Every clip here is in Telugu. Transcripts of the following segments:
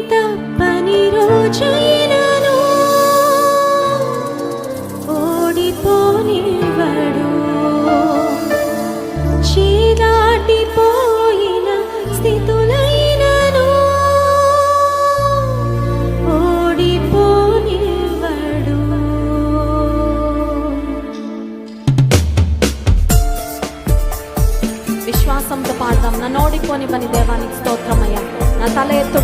తప్పని రోజైనను ఓడిపోనివ్వడు. చేదాటిపోయిన స్థితులైనను. ఓడిపోనివ్వడు. విశ్వాసంతో పాడదాం. నన్ను ఓడిపోనివ్వని దేవానికి స్తోత్రమయ్యా. నా తల ఎత్తు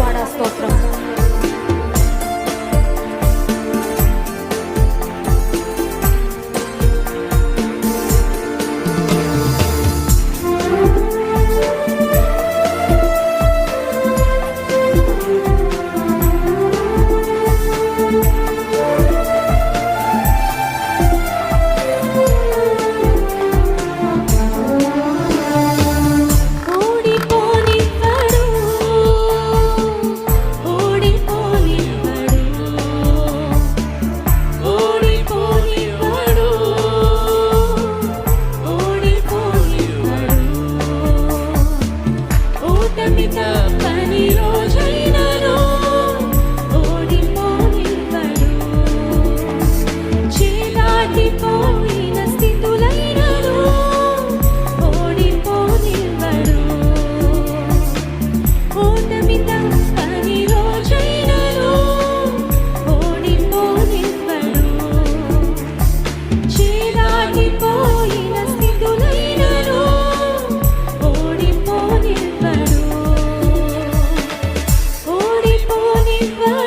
baby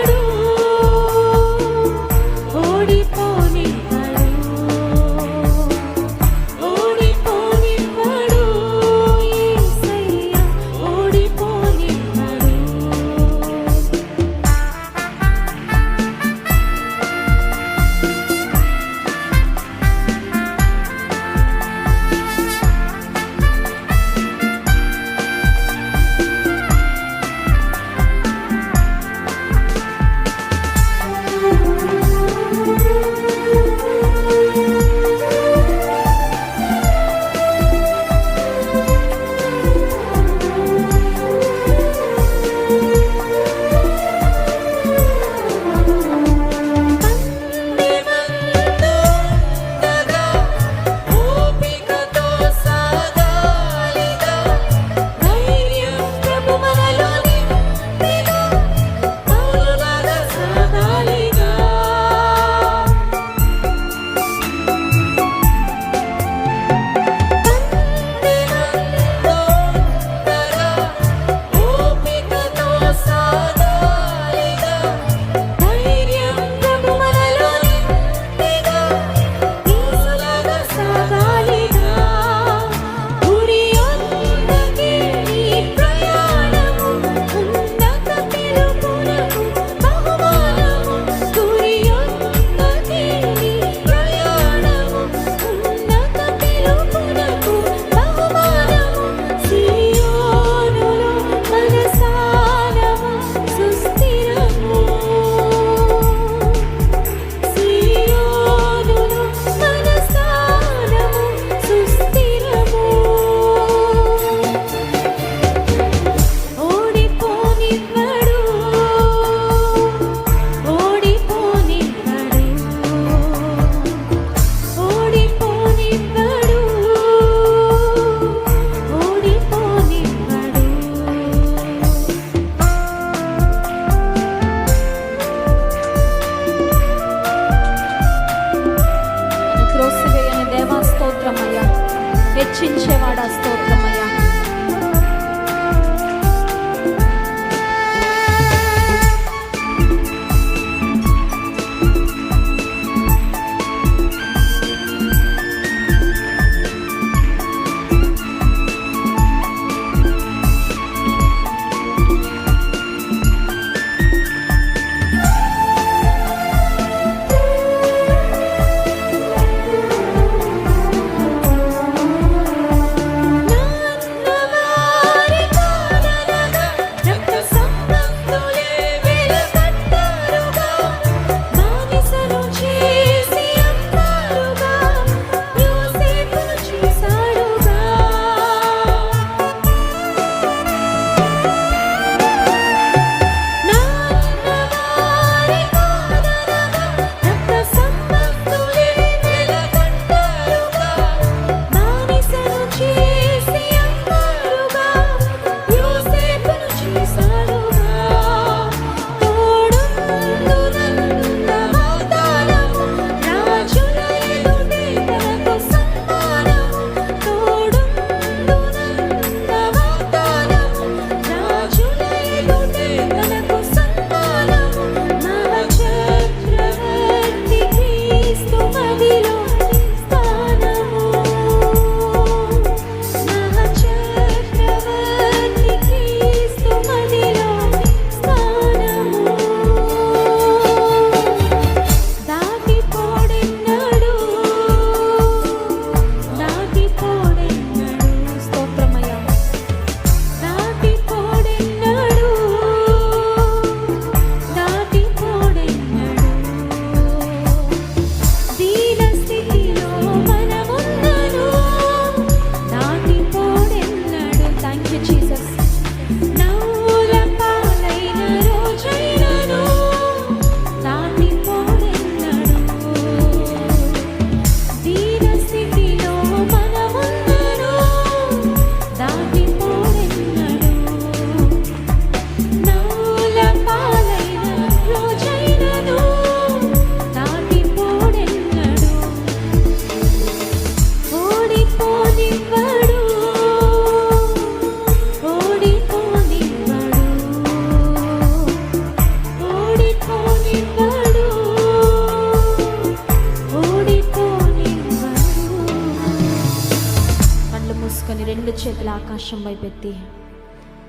ఆకాశం వైపెత్తి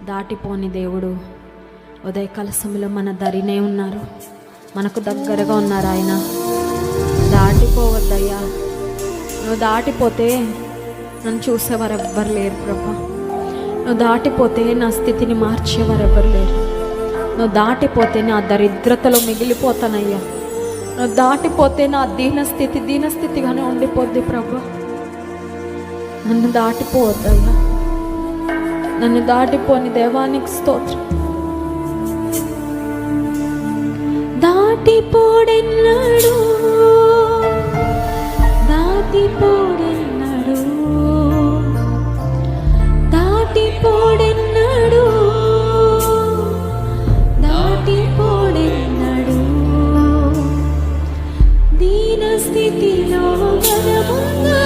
దాటిపోని దేవుడు. ఉదయ కలసములో మన దరినే ఉన్నారు. మనకు దగ్గరగా ఉన్నారు ఆయన. దాటిపోవద్దయ్యా. నువ్వు దాటిపోతే నన్ను చూసేవారు ఎవ్వరు లేరు ప్రభా. నువ్వు దాటిపోతే నా స్థితిని మార్చేవారు ఎవ్వరు లేరు. నువ్వు దాటిపోతే నా దరిద్రతలో మిగిలిపోతానయ్యా. నువ్వు దాటిపోతే నా దీనస్థితి దీనస్థితిగానే ఉండిపోద్ది ప్రభా. నన్ను దాటిపోవద్దయ్యా. నన్ను దాటిపోని దేవానికి స్తోత్రం. దాటిపోడెన్నాడు దాటిపోడెన్నాడు దాటిపోడెన్నాడు దాటిపోడెన్నాడు. దీన స్థితిలో మనముందరు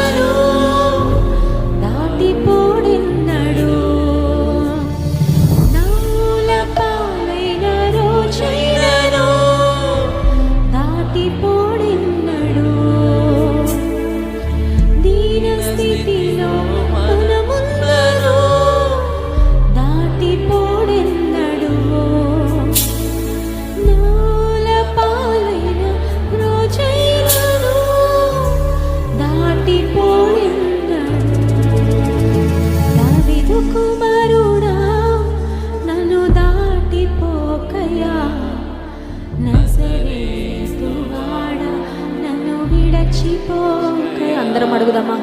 అందరం అడుగుదామా?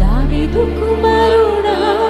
దావీదు కుమారుడా.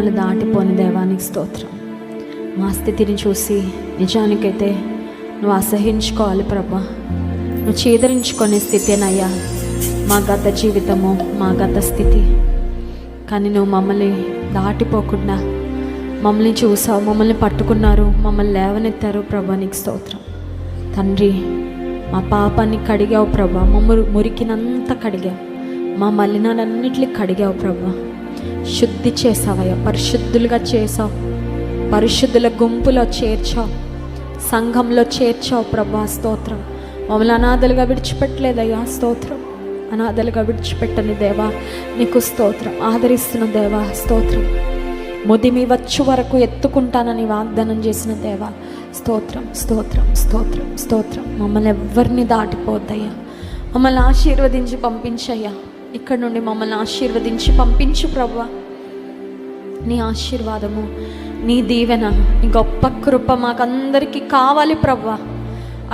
మమ్మల్ని దాటిపోని దేవానికి స్తోత్రం. మా స్థితిని చూసి నిజానికైతే నువ్వు అసహించుకోవాలి ప్రభా. నువ్వు చేదరించుకునే స్థితేనయ్యా. మా గత జీవితము మా గత స్థితి. కానీ నువ్వు మమ్మల్ని దాటిపోకుండా మమ్మల్ని చూసావు మమ్మల్ని పట్టుకున్నారు మమ్మల్ని లేవనెత్తారు ప్రభా నీకు స్తోత్రం. తండ్రి మా పాపాన్ని కడిగావు ప్రభా. మమ్మ మురికినంత కడిగావు. మా మలినాలన్నిటిని కడిగావు ప్రభా. శుద్ధి చేసావయ్యా పరిశుద్ధులుగా చేసావు పరిశుద్ధుల గుంపులో చేర్చావు. సంఘంలో చేర్చావు ప్రభా స్తోత్రం. మమ్మల్ని అనాథలుగా విడిచిపెట్టలేదయ్యా స్తోత్రం. అనాథలుగా విడిచిపెట్టని దేవా నీకు స్తోత్రం. ఆదరిస్తున్న దేవా స్తోత్రం. ముదిమి వచ్చు వరకు ఎత్తుకుంటానని వాగ్దానం చేసిన దేవా స్తోత్రం స్తోత్రం స్తోత్రం స్తోత్రం. మమ్మల్ని ఎవ్వరిని దాటిపోద్దయ్యా మమ్మల్ని ఆశీర్వదించి పంపించయ్యా. ఇక్కడ నుండి మమ్మల్ని ఆశీర్వదించి పంపించు ప్రభు నీ ఆశీర్వాదము నీ దీవెన నీ గొప్ప కృప మాకందరికీ కావాలి ప్రభు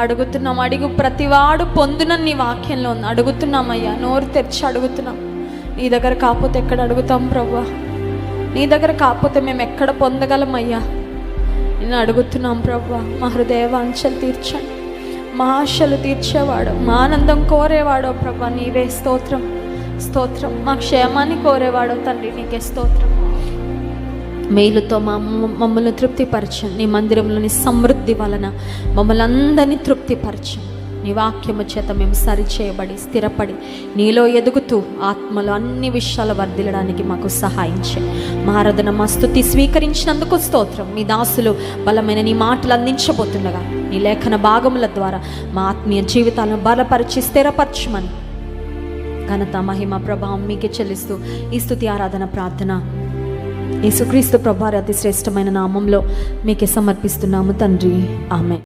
అడుగుతున్నాం అడుగు ప్రతివాడు పొందున నీ వాక్యంలో ఉంది. అడుగుతున్నామయ్యా నోరు తెరిచి అడుగుతున్నాం. నీ దగ్గర కాకపోతే ఎక్కడ అడుగుతాం ప్రభు నీ దగ్గర కాకపోతే మేము ఎక్కడ పొందగలమయ్యా నేను అడుగుతున్నాం ప్రభు మా హృదయవాంఛలు తీర్చండి. మా ఆశలు తీర్చేవాడు మా ఆనందం కోరేవాడో ప్రభా నీవే స్తోత్రం. స్తోత్రం. మా క్షేమాన్ని కోరేవాడు తండ్రి నీకే స్తోత్రం. మేలుతో మా మమ్మల్ని తృప్తిపరచం. నీ మందిరంలోని సమృద్ధి వలన మమ్మల్ని అందరినీ తృప్తిపరచం. నీ వాక్యము చేత మేము సరిచేయబడి స్థిరపడి నీలో ఎదుగుతూ ఆత్మలో అన్ని విషయాలు వర్ధిల్లడానికి మాకు సహాయించే చేయి. మారదన మా స్థుతి స్వీకరించినందుకు స్తోత్రం. మీ దాసులు బలమైన నీ మాటలు అందించబోతుండగా నీ లేఖన భాగముల ద్వారా మా ఆత్మీయ జీవితాలను బలపరిచి స్థిరపరచమని ఘనత మహిమ ప్రభావం మీకే చెల్లిస్తూ ఈ స్థుతి ఆరాధన ప్రార్థన. యేసుక్రీస్తు ప్రభారి అతి శ్రేష్టమైన నామంలో మీకే సమర్పిస్తున్నాము తండ్రి. ఆమె